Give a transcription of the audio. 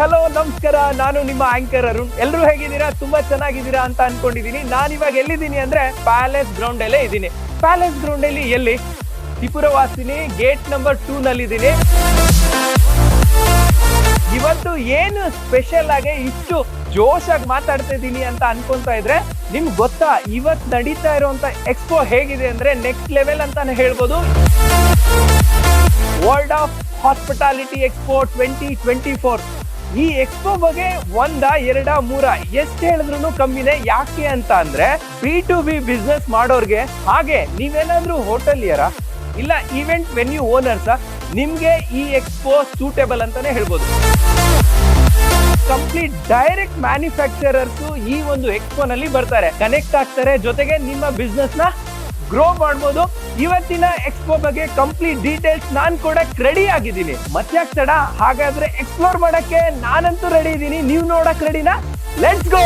Hello, ನಮಸ್ಕಾರ. ನಾನು ನಿಮ್ಮ ಆಂಕರ್ ಅರುಣ್. ಎಲ್ಲರೂ ಹೇಗಿದ್ದೀರಾ? ತುಂಬಾ ಚೆನ್ನಾಗಿದ್ದೀರಾ ಅಂತ ಅನ್ಕೊಂಡಿದೀನಿ. ನಾನು ಇವಾಗ ಎಲ್ಲಿದ್ದೀನಿ ಅಂದ್ರೆ ಪ್ಯಾಲೇಸ್ ಗ್ರೌಂಡ್ ಅಲ್ಲೇ ಇದ್ದೀನಿ. ಪ್ಯಾಲೇಸ್ ಗ್ರೌಂಡ್ ಅಲ್ಲಿ ಎಲ್ಲಿ? ತ್ರಿಪುರವಾಸಿನಿ ಗೇಟ್ ನಂಬರ್ ಟೂ ನಲ್ಲಿ ಇದ್ದೀನಿ ಇವತ್ತು ಏನು ಸ್ಪೆಷಲ್ ಆಗಿ ಇಷ್ಟು ಜೋಶಾಗಿ ಮಾತಾಡ್ತಾ ಇದ್ದೀನಿ ಅಂತ ಅನ್ಕೊಂತ ಇದ್ರೆ ನಿಮ್ಗೆ ಗೊತ್ತಾ? ಇವತ್ತು ನಡೀತಾ ಇರುವಂತ ಎಕ್ಸ್ಪೋ ಹೇಗಿದೆ ಅಂದ್ರೆ ನೆಕ್ಸ್ಟ್ ಲೆವೆಲ್ ಅಂತಾನೆ ಹೇಳ್ಬೋದು. World of hospitality expo twenty twenty four ಈ ಎಕ್ಸ್ಪೋ ಬಗ್ಗೆ ಒಂದ ಎರಡ ಮೂರ ಎಷ್ಟು ಹೇಳಿದ್ರು ಕಮ್ಮಿನೇ. ಯಾಕೆ ಅಂತ ಅಂದ್ರೆ ಬಿ ಟು ಬಿ ಬಿಸ್ನೆಸ್ ಮಾಡೋರ್ಗೆ ಹಾಗೆ ನೀವೇನಾದ್ರೂ ಹೋಟೆಲಿಯರ? ಇಲ್ಲ ಈವೆಂಟ್ ವೆನ್ಯೂ ಓನರ್ಸ ನಿಮ್ಗೆ ಈ ಎಕ್ಸ್ಪೋ ಸೂಟೇಬಲ್ ಅಂತಾನೆ ಹೇಳ್ಬೋದು. ಕಂಪ್ಲೀಟ್ ಡೈರೆಕ್ಟ್ ಮ್ಯಾನುಫ್ಯಾಕ್ಚರರ್ಸ್ ಈ ಒಂದು ಎಕ್ಸ್ಪೋ ನಲ್ಲಿ ಬರ್ತಾರೆ. ಕನೆಕ್ಟ್ ಆಗ್ತಾರೆ. ಜೊತೆಗೆ ನಿಮ್ಮ ಬಿಸ್ನೆಸ್ನ ಗ್ರೋ ಮಾಡ್ಬೋದು. ಇವತ್ತಿನ ಎಕ್ಸ್ಪೋ ಬಗ್ಗೆ ಕಂಪ್ಲೀಟ್ ಡೀಟೇಲ್ಸ್ ನಾನು ಕೂಡ ರೆಡಿ ಆಗಿದ್ದೀನಿ. ಮತ್ತೆ ತಡ, ಹಾಗಾದ್ರೆ ಎಕ್ಸ್ಪ್ಲೋರ್ ಮಾಡಕ್ಕೆ ನಾನಂತೂ ರೆಡಿ ಇದ್ದೀನಿ ನೀವು ನೋಡಕ್ ರೆಡಿನಾ ಲೆಟ್ಸ್ ಗೋ